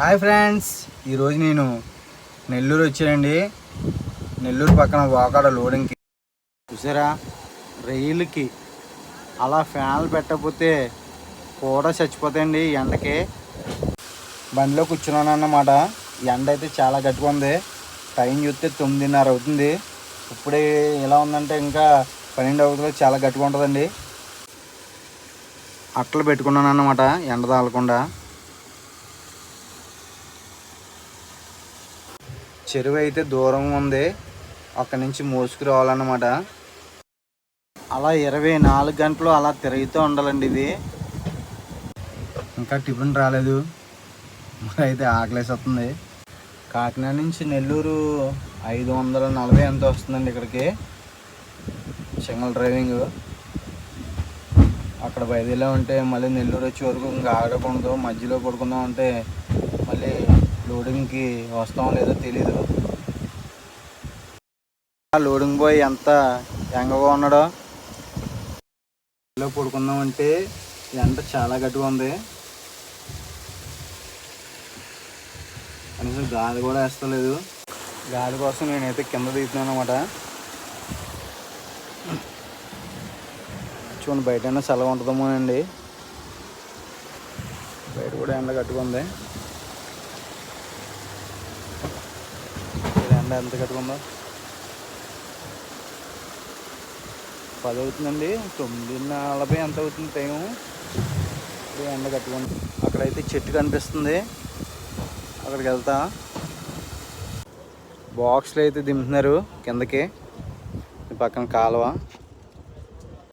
Hi friends ఈరోజు నేను నెల్లూరు వచ్చానండి. నెల్లూరు పక్కన వాకాడ లోడింగ్కి చూసారా? రైలుకి అలా ఫ్యాన్లు పెట్టకపోతే కూడా చచ్చిపోతాయండి ఎండకి. బండిలో కూర్చున్నాను అన్నమాట. ఎండ అయితే చాలా గట్టిగా ఉంది. టైం చూస్తే తొమ్మిదిన్నర అవుతుంది. ఇప్పుడే ఎలా ఉందంటే ఇంకా పన్నెండు అవుతుంది. చాలా గట్టిగా ఉంటుందండి. అట్టలు పెట్టుకున్నాను అన్నమాట ఎండ తాగకుండా చెరువు అయితే దూరం ఉంది. అక్కడి నుంచి మోసుకు రావాలన్నమాట. అలా ఇరవై నాలుగు గంటలు అలా తిరుగుతూ ఉండాలండి ఇది. ఇంకా టిఫిన్ రాలేదు. అయితే ఆకలేసేస్తుంది. కాకినాడ నుంచి నెల్లూరు ఐదు వందల నలభై ఎంత వస్తుందండి ఇక్కడికి. Single driving. అక్కడ బయలుదేరా ఉంటే మళ్ళీ నెల్లూరు వచ్చే వరకు ఇంకా ఆగకూడదు. మధ్యలో పడుకుందాం అంటే మళ్ళీ లోడింగ్కి వస్తామో లేదో తెలీదు. ఆ లోడింగ్ బాయ్ ఎంత ఎంగగా ఉన్నాడో. లో పడుకుందాం అంటే ఎండ చాలా గట్టిగా ఉంది. కనీసం గాలి కూడా వేస్తలేదు. గాలి కోసం నేనైతే కింద దిగుతున్నాను అనమాట చూడండి బయట అయినా చల్లగా ఉంటుందేమో అండి బయట కూడా ఎండ కట్టుకుంది ఎండ ఎంత గట్టిగా పది అవుతుందండి తొమ్మిది నలభై ఎంత అవుతుంది టైము? ఎండ కట్టుకుంది అక్కడైతే చెట్టు కనిపిస్తుంది. అక్కడికి వెళ్తా. బాక్స్లు అయితే దింపుతున్నారు కిందకి. పక్కన కాలువ.